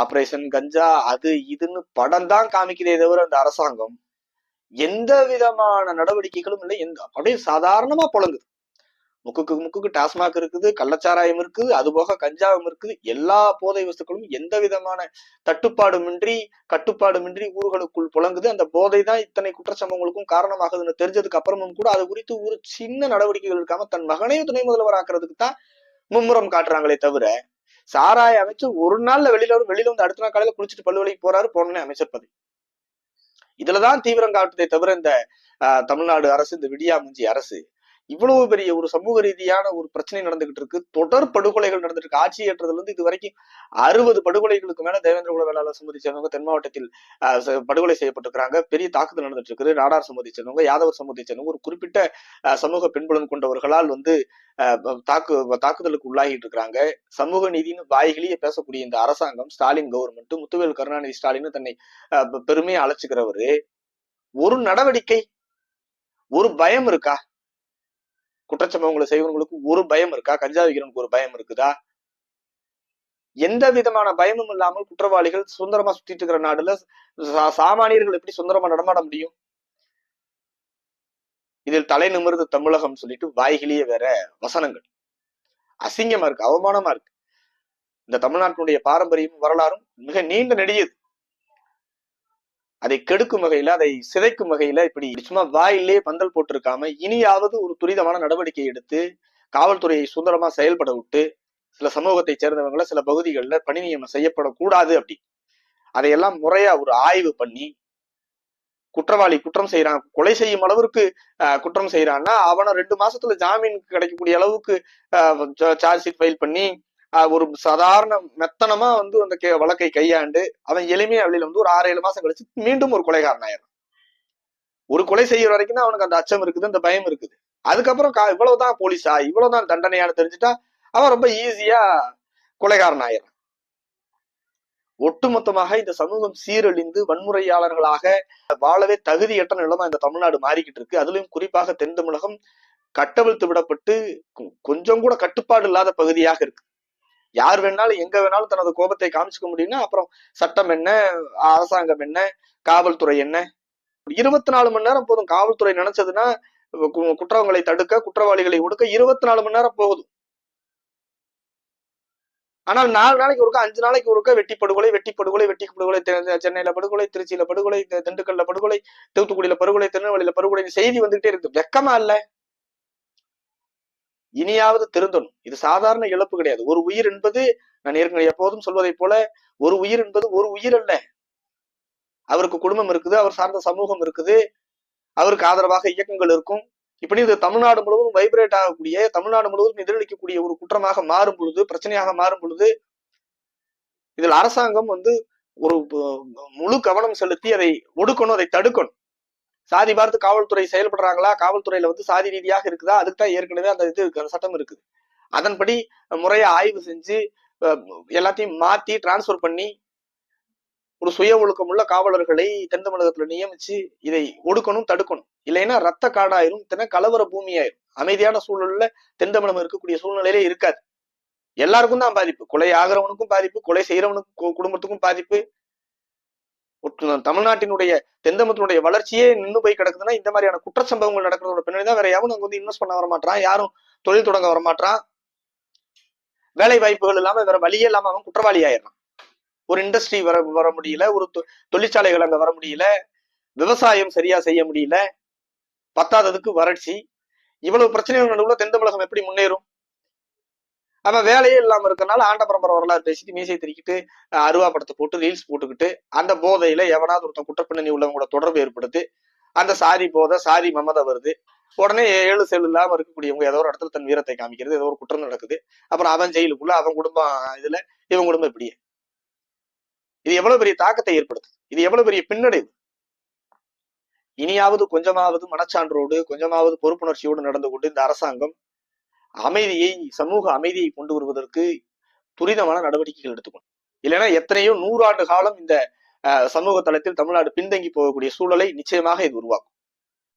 Operation கஞ்சா அது இதுன்னு படம் தான் காமிக்குதே தவிர அந்த அரசாங்கம் எந்த விதமான நடவடிக்கைகளும் இல்லை. எந்த அப்படியே சாதாரணமா புழங்குது. முக்குக்கு முக்குக்கு டாஸ்மாக் இருக்குது கள்ளச்சாராயம் இருக்குது அது போக கஞ்சாவும் இருக்குது. எல்லா போதை வஸ்துக்களும் எந்த விதமான தட்டுப்பாடுமின்றி கட்டுப்பாடுமின்றி ஊர்களுக்குள் புழங்குது. அந்த போதை தான் இத்தனை குற்றச்சம்பவங்களுக்கும் காரணமாகுதுன்னு தெரிஞ்சதுக்கு அப்புறமும் கூட அது குறித்து ஒரு சின்ன நடவடிக்கைகள் இருக்காம தன் மகனையும் துணை முதல்வர் ஆக்குறதுக்கு தான் மும்முரம் காட்டுறாங்களே தவிர சாராய அமைச்சர் ஒரு நாள்ல வெளியில வரும். வெளியில வந்து அடுத்த நாள் காலையில குளிச்சுட்டு பல்வழிக்கு போறாரு போனே அமைச்சர் பதவி. இதுலதான் தீவிரம் காட்டுதே தவிர இந்த ஆஹ், தமிழ்நாடு அரசு இந்த விடியாமுஞ்சி அரசு இவ்வளவு பெரிய ஒரு சமூக ரீதியான ஒரு பிரச்சனை நடந்துகிட்டு இருக்கு. தொடர் படுகொலைகள் நடந்துட்டு இருக்கு. ஆட்சி ஏற்றதுல இருந்து இது வரைக்கும் அறுபது படுகொலைகளுக்கு மேல தேவேந்திர குல வேளாளர் சமூகத்தை சேர்ந்தவங்க தென் மாவட்டத்தில் படுகொலை செய்யப்பட்டிருக்கிறாங்க. பெரிய தாக்குதல் நடந்துட்டு இருக்குது. நாடார் சமூகத்தை சேர்ந்தவங்க யாதவர் சமூகத்தை சேர்ந்தவங்க ஒரு குறிப்பிட்ட சமூக பின்புலம் கொண்டவர்களால் வந்து ஆஹ், தாக்கு தாக்குதலுக்கு உள்ளாகிட்டு இருக்கிறாங்க. சமூக நீதினு வாய்களையே பேசக்கூடிய இந்த அரசாங்கம் ஸ்டாலின் கவர்மெண்ட் முத்துவேல் கருணாநிதி ஸ்டாலின் தன்னை பெருமையை பெருமையா அழைச்சுக்கிறவரு. ஒரு நடவடிக்கை ஒரு பயம் இருக்கா? குற்றச்சம்பவங்களை செய்வங்களுக்கு ஒரு பயம் இருக்கா? கஞ்சா விற்கிறவனுக்கு ஒரு பயம் இருக்குதா? எந்த விதமான பயமும் இல்லாமல் குற்றவாளிகள் சுதந்திரமா சுத்திட்டு இருக்கிற நாடுல சாமானியர்கள் எப்படி சுதந்திரமா நடமாட முடியும்? இதில் தலை நிமிர்ந்து தமிழகம் சொல்லிட்டு வாய்கிலேயே வேற வசனங்கள். அசிங்கமா இருக்கு அவமானமா இருக்கு. இந்த தமிழ்நாட்டினுடைய பாரம்பரியம் வரலாறும் மிக நீண்ட நெடியது. அதை கெடுக்கும் வகையில அதை சிதைக்கும் வகையில இப்படி சும்மா வாயிலே பந்தல் போட்டிருக்காம இனியாவது ஒரு துரிதமான நடவடிக்கை எடுத்து காவல்துறையை சுதந்திரமா செயல்பட விட்டு சில சமூகத்தை சேர்ந்தவங்கள சில பகுதிகளில் பணி நியமனம் செய்யப்படக்கூடாது அப்படி. அதையெல்லாம் முறையா ஒரு ஆய்வு பண்ணி குற்றவாளி குற்றம் செய்யறான் கொலை செய்யும் அளவிற்கு ஆஹ், குற்றம் செய்யறான்னா அவனை ரெண்டு மாசத்துல ஜாமீன் கிடைக்கக்கூடிய அளவுக்கு சார்ஜ் ஷீட் ஃபைல் பண்ணி ஒரு சாதாரண மெத்தனமா வந்து அந்த கே- வழக்கை கையாண்டு அவன் எளிமையா வெளியில வந்து ஒரு ஆறு ஏழு மாசம் கழிச்சு மீண்டும் ஒரு கொலைகாரன் ஆயிடும் ஒரு கொலை செய்யற வரைக்கும் தான் அவனுக்கு அந்த அச்சம் இருக்குது அந்த பயம் இருக்குது. அதுக்கப்புறம் இவ்வளவுதான் போலீஸா? இவ்வளவுதான் தண்டனையான்னு தெரிஞ்சுட்டா அவன் ரொம்ப ஈஸியா கொலைகாரன் ஆயிடும் ஒட்டுமொத்தமாக இந்த சமூகம் சீரழிந்து வன்முறையாளர்களாக வாழவே தகுதியற்ற நிலமா இந்த தமிழ்நாடு மாறிக்கிட்டு இருக்கு. அதுலயும் குறிப்பாக தென் தமிழகம் கட்டவிழ்த்து விடப்பட்டு கொஞ்சம் கூட கட்டுப்பாடு இல்லாத பகுதியாக இருக்கு. யார் வேணாலும் எங்க வேணாலும் தனது கோபத்தை காமிச்சுக்க முடியும்னா அப்புறம் சட்டம் என்ன அரசாங்கம் என்ன காவல்துறை என்ன? இருபத்தி நாலு மணி நேரம் போதும். காவல்துறை நினைச்சதுன்னா கு- குற்றங்களை தடுக்க குற்றவாளிகளை ஒடுக்க இருபத்தி நாலு மணி நேரம் போகுது ஆனால் நாலு நாளைக்கு ஒருக்கா அஞ்சு நாளைக்கு ஒருக்கா வெட்டி படுகொலை வெட்டி படுகொலை வெட்டி படுகொலை சென்னையில படுகொலை திருச்சியில படுகொலை திண்டுக்கல்ல படுகொலை தூத்துக்குடியில படுகொலை திருநெல்வேலியில படுகொலை செய்தி வந்துகிட்டே இருக்கு வெக்கமா இல்லை. இனியாவது திருந்தணும். இது சாதாரண இழப்பு கிடையாது. ஒரு உயிர் என்பது நான் ஏற்கனவே எப்போதும் சொல்வதை போல ஒரு உயிர் என்பது ஒரு உயிர் அல்ல. அவருக்கு குடும்பம் இருக்குது அவர் சார்ந்த சமூகம் இருக்குது அவருக்கு ஆதரவாக இயக்கங்கள் இருக்கும். இப்படி இது தமிழ்நாடு முழுவதும் வைப்ரேட் ஆகக்கூடிய தமிழ்நாடு முழுவதும் எதிரொலிக்கக்கூடிய ஒரு குற்றமாக மாறும் பொழுது பிரச்சனையாக மாறும் பொழுது இதில் அரசாங்கம் வந்து ஒரு முழு கவனம் செலுத்தி அதை ஒடுக்கணும் அதை தடுக்கணும். சாதி பார்த்து காவல்துறை செயல்படுறாங்களா? காவல்துறையில வந்து சாதி ரீதியாக இருக்குதா? அதுக்கு தான் ஏற்கனவே அந்த இது அந்த சட்டம் இருக்குது. அதன்படி முறையை ஆய்வு செஞ்சு எல்லாத்தையும் மாத்தி டிரான்ஸ்ஃபர் பண்ணி ஒரு சுய ஒழுக்கமுள்ள காவலர்களை தென் தமிழகத்துல நியமிச்சு இதை ஒடுக்கணும் தடுக்கணும். இல்லைன்னா ரத்த காடாயிரும் தின கலவர பூமியாயிரும். அமைதியான சூழல்ல தென் தமிழகம் இருக்கக்கூடிய சூழ்நிலையிலே இருக்காது. எல்லாருக்கும் தான் பாதிப்பு. கொலை ஆகிறவனுக்கும் பாதிப்பு கொலை செய்யறவனுக்கு குடும்பத்துக்கும் பாதிப்பு. தமிழ்நாட்டினுடைய தெந்தமத்தினுடைய வளர்ச்சியே நின்று போய் கிடக்குதுன்னா இந்த மாதிரியான குற்ற சம்பவங்கள் நடக்கிறதோட பின்னாடி தான் வேற யாரும் அங்க வந்து இன்வெஸ்ட் பண்ண வரமாட்டான் யாரும் தொழில் தொடங்க வரமாட்டான் வேலை வாய்ப்புகள் இல்லாம வேற வழியே இல்லாம அவன் குற்றவாளி ஆயிடுறான். ஒரு இண்டஸ்ட்ரி வர வர முடியல ஒரு தொ- தொழிற்சாலைகள் அங்க வர முடியல விவசாயம் சரியா செய்ய முடியல பத்தாததுக்கு வறட்சி. இவ்வளவு பிரச்சனைகள் நடுவுல தென் தமிழகம் எப்படி முன்னேறும்? அவன் வேலையே இல்லாம இருக்கறனால ஆண்டபரம்பர வரலாறு பேசிட்டு மீசை திரிக்கிட்டு அருவா படத்தை போட்டு ரீல்ஸ் போட்டுக்கிட்டு அந்த போதையில எவனாவது ஒருத்தன் குற்றப்பின்னணி உள்ளவங்க கூட தொடர்பு ஏற்படுத்து அந்த சாரி போதை சாரி மமதை வருது. உடனே ஏழு செல் இல்லாம இருக்கக்கூடியவங்க ஏதோ ஒரு இடத்துல தன் வீரத்தை காமிக்கிறது ஏதோ ஒரு குற்றம் நடக்குது. அப்புறம் அவன் ஜெயிலுக்குள்ள அவன் குடும்பம் இதுல இவன் குடும்பம் இப்படியே. இது எவ்வளவு பெரிய தாக்கத்தை ஏற்படுத்துது? இது எவ்வளவு பெரிய பின்னடைவு? இனியாவது கொஞ்சமாவது மனச்சான்றோடு கொஞ்சமாவது பொறுப்புணர்ச்சியோடு நடந்து கொண்டு இந்த அரசாங்கம் அமைதியை சமூக அமைதியை கொண்டு வருவதற்கு துரிதமான நடவடிக்கைகள் எடுத்துக்கணும். இல்லைன்னா எத்தனையோ நூறாண்டு காலம் இந்த சமூக தளத்தில் தமிழ்நாடு பின்தங்கி போகக்கூடிய சூழலை நிச்சயமாக இது உருவாக்கும்.